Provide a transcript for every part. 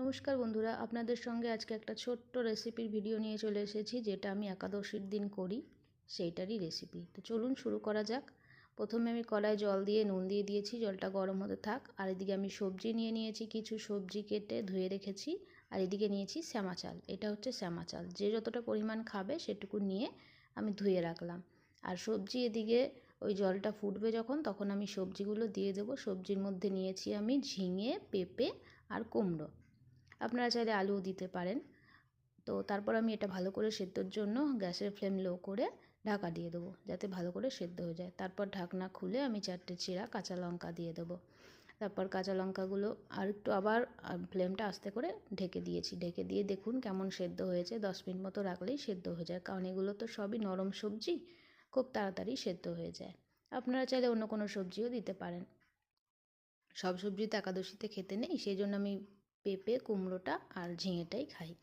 নমস্কার বন্ধুরা, আপনাদের সঙ্গে আজকে একটা ছোট্ট রেসিপির ভিডিও নিয়ে চলে এসেছি, যেটা আমি একাদশীর দিন করি, সেইটারই রেসিপি। তো চলুন শুরু করা যাক। প্রথমে আমি কড়ায় জল দিয়ে নুন দিয়ে দিয়েছি, জলটা গরম হতে থাক। আর এদিকে আমি সবজি নিয়ে নিয়েছি, কিছু সবজি কেটে ধুয়ে রেখেছি। আর এদিকে নিয়েছি শ্যামা চাল, এটা হচ্ছে শ্যামা চাল। যে যতটা পরিমাণ খাবে সেটুকু নিয়ে আমি ধুয়ে রাখলাম। আর সবজি এদিকে, ওই জলটা ফুটবে যখন, তখন আমি সবজিগুলো দিয়ে দেবো। সবজির মধ্যে নিয়েছি আমি ঝিঙে, পেঁপে আর কুমড়ো। আপনারা চাইলে আলুও দিতে পারেন। তো তারপর আমি এটা ভালো করে সেদ্ধর জন্য গ্যাসের ফ্লেম লো করে ঢাকা দিয়ে দেবো, যাতে ভালো করে সেদ্ধ হয়ে যায়। তারপর ঢাকনা খুলে আমি চারটে চিরা কাঁচা লঙ্কা দিয়ে দেবো। তারপর কাঁচা লঙ্কাগুলো আর একটু আবার ফ্লেমটা আস্তে করে ঢেকে দিয়েছি। ঢেকে দিয়ে দেখুন কেমন সেদ্ধ হয়েছে। দশ মিনিট মতো রাখলেই সেদ্ধ হয়ে যায়। কারণ এগুলো তো সবই নরম সবজি, খুব তাড়াতাড়ি সেদ্ধ হয়ে যায়। আপনারা চাইলে অন্য কোনো সবজিও দিতে পারেন। সব সবজি তো একাদশীতে খেতে নেই, সেই জন্য আমি পেঁপে, কুমড়োটা আর ঝিঙেটাই খাই।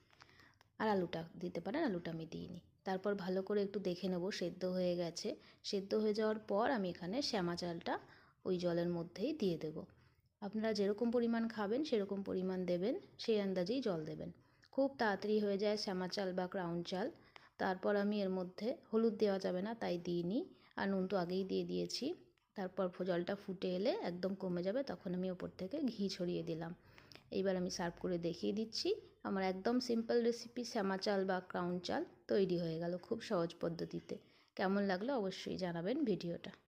আর আলুটা দিতে পারেন, আলুটা আমি দিইনি। তারপর ভালো করে একটু দেখে নেব, সেদ্ধ হয়ে গেছে। সেদ্ধ হয়ে যাওয়ার পর আমি এখানে শ্যামা চালটা ওই জলের মধ্যেই দিয়ে দেব। আপনারা যেরকম পরিমাণ খাবেন, সেরকম পরিমাণ দেবেন, সেই আন্দাজেই জল দেবেন। খুব তাড়াতাড়ি হয়ে যায় শ্যামা চাল বা ক্রাউন চাল। তারপর আমি এর মধ্যে হলুদ দেওয়া যাবে না, তাই দিইনি। আর নুন তো আগেই দিয়ে দিয়েছি। তারপর জলটা ফুটে এলে একদম কমে যাবে, তখন আমি ওপর থেকে ঘি ছড়িয়ে দিলাম। এইবার আমি সার্ভ করে দেখিয়ে দিচ্ছি। আমার একদম সিম্পল রেসিপি শ্যামা চাল বা ক্রাউন চাল তৈরি হয়ে গেল খুব সহজ পদ্ধতিতে। কেমন লাগল অবশ্যই জানাবেন ভিডিওটা।